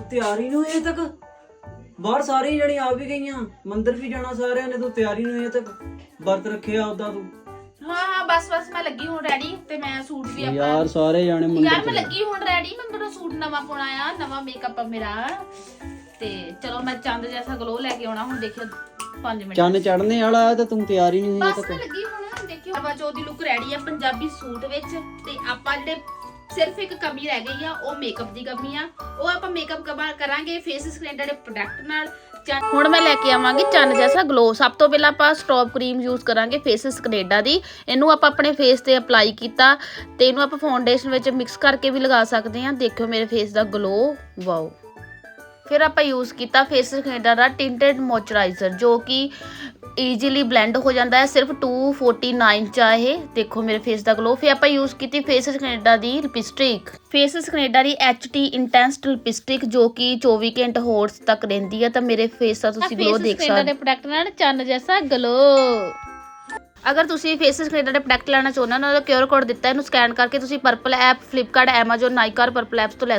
ਤੂੰ ਤਿਆਰੀ ਨੂੰ ਇਹ ਤੱਕ। ਬਾਹਰ ਸਾਰੇ ਜਣੇ ਆ ਵੀ ਗਈਆਂ। ਮੰਦਿਰ ਵੀ ਜਾਣਾ ਸਾਰਿਆਂ ਨੇ ਤੂੰ ਤਿਆਰੀ ਨੂੰ ਇਹ ਤੱਕ। ਵਰਤ ਰੱਖਿਆ ਉਦਾਂ ਤੂੰ। ਹਾਂ ਹਾਂ ਬਸ ਬਸ ਮੈਂ ਲੱਗੀ ਹੁਣ ਰੈਡੀ ਤੇ ਮੈਂ ਸੂਟ ਵੀ ਆਪਾਂ ਯਾਰ ਸਾਰੇ ਜਾਣੇ ਯਾਰ ਮੈਂ ਚ ਲੱਗੀ ਹੁਣ ਰੈਡੀ ਮੈਂ ਮੇਰਾ ਸੂਟ ਨਵਾਂ ਪਾਉਣਾ ਆ ਨਵਾਂ ਮੇਕਅਪ ਆ ਮੇਰਾ। ਤੇ ਚਲੋ ਮੈਂ ਚੰਦ ਜੈਸਾ ਗਲੋ ਲੈ ਕੇ ਆਉਣਾ ਹੁਣ ਦੇਖਿਓ 5 ਮਿੰਟ ਚੰਨ ਚੜਨੇ ਵਾਲਾ ਹੈ ਤੇ ਤੂੰ ਤਿਆਰੀ ਨਹੀਂ ਹੋਈ ਬਸ ਮੈਂ ਲੱਗੀ ਹੁਣ ਦੇਖਿਓ। ਆਪਾਂ ਜੋ ਦੀ ਲੁੱਕ ਰੈਡੀ ਆ ਪੰਜਾਬੀ ਸੂਟ ਵਿੱਚ। ਤੇ ਆਪਾਂ ਜਿਹੜੇ ਸਿਰਫ ਇੱਕ ਕਮੀ ਰਹਿ ਗਈ ਆ, ਉਹ ਮੇਕਅਪ ਦੀ ਕਮੀ ਆ। ਉਹ ਆਪਾਂ ਮੇਕਅਪ ਕਰਾਂਗੇ ਫੇਸ ਸਕ੍ਰੀਨ ਦੇ ਪ੍ਰੋਡਕਟ ਨਾਲ। ਹੁਣ ਮੈਂ ਲੈ ਕੇ ਆਵਾਂਗੀ ਚੰਨ ਜੈਸਾ ਗਲੋ ਸਭ ਤੋਂ ਪਹਿਲਾਂ ਆਪਾਂ ਸਟ੍ਰੋਬ ਕਰੀਮ ਯੂਜ਼ ਕਰਾਂਗੇ ਫੇਸਿਸ ਕੈਨੇਡਾ ਦੀ। ਇਹਨੂੰ ਆਪਾਂ ਆਪਣੇ ਫੇਸ ਤੇ ਅਪਲਾਈ ਕੀਤਾ ਤੇ ਇਹਨੂੰ ਆਪਾਂ ਫਾਊਂਡੇਸ਼ਨ ਵਿੱਚ ਮਿਕਸ ਕਰਕੇ ਵੀ ਲਗਾ ਸਕਦੇ ਹਾਂ। ਦੇਖਿਓ ਮੇਰੇ ਫੇਸ ਦਾ ਗਲੋ ਵਾਓ ਫਿਰ ਆਪਾਂ ਯੂਜ਼ ਕੀਤਾ ਫੇਸ ਕੈਨੇਡਾ ਦਾ ਟਿੰਟਡ ਮੋਇਸਚਰਾਈਜ਼ਰ ਜੋ ਕਿ ਈਜ਼ੀਲੀ ਬਲੈਂਡ ਹੋ ਜਾਂਦਾ ਹੈ ਸਿਰਫ 249 ਚ ਆ ਇਹ। ਦੇਖੋ ਮੇਰੇ ਫੇਸ ਦਾ ਗਲੋ ਫਿਰ ਆਪਾਂ ਯੂਜ਼ ਕੀਤੀ ਫੇਸਿਸ ਕੈਨੇਡਾ ਦੀ ਲਿਪਸਟਿਕ ਫੇਸਿਸ ਕੈਨੇਡਾ ਦੀ HT ਇੰਟੈਂਸ ਲਿਪਸਟਿਕ ਜੋ ਕਿ 24 ਘੰਟੇ ਹੋਰਸ ਤੱਕ ਰਹਿੰਦੀ ਹੈ ਤਾਂ ਮੇਰੇ ਫੇਸ ਦਾ ਤੁਸੀਂ ਗਲੋ ਦੇਖ ਸਕਦੇ ਹੋ ਪ੍ਰੋਡਕਟ ਨਾਲ ਚੰਨ ਜੈਸਾ ਗਲੋ ਅਗਰ ਤੁਸੀਂ ਫੇਸਿਸ ਕੈਨੇਡਾ ਦੇ ਪ੍ਰੋਡਕਟ ਲੈਣਾ ਚਾਹੁੰਦੇ ਹੋ ਤਾਂ ਕਿਊਆਰ ਕੋਡ ਦਿੱਤਾ ਹੈ, ਇਹਨੂੰ ਸਕੈਨ ਕਰਕੇ ਤੁਸੀਂ ਪਰਪਲ ਐਪ ਫਲਿੱਪਕਾਰਟ ਐਮਾਜ਼ਨ ਨਾਈਕਾਰ ਪਰਪਲ ਐਪਸ ਤੋਂ ਲੈ।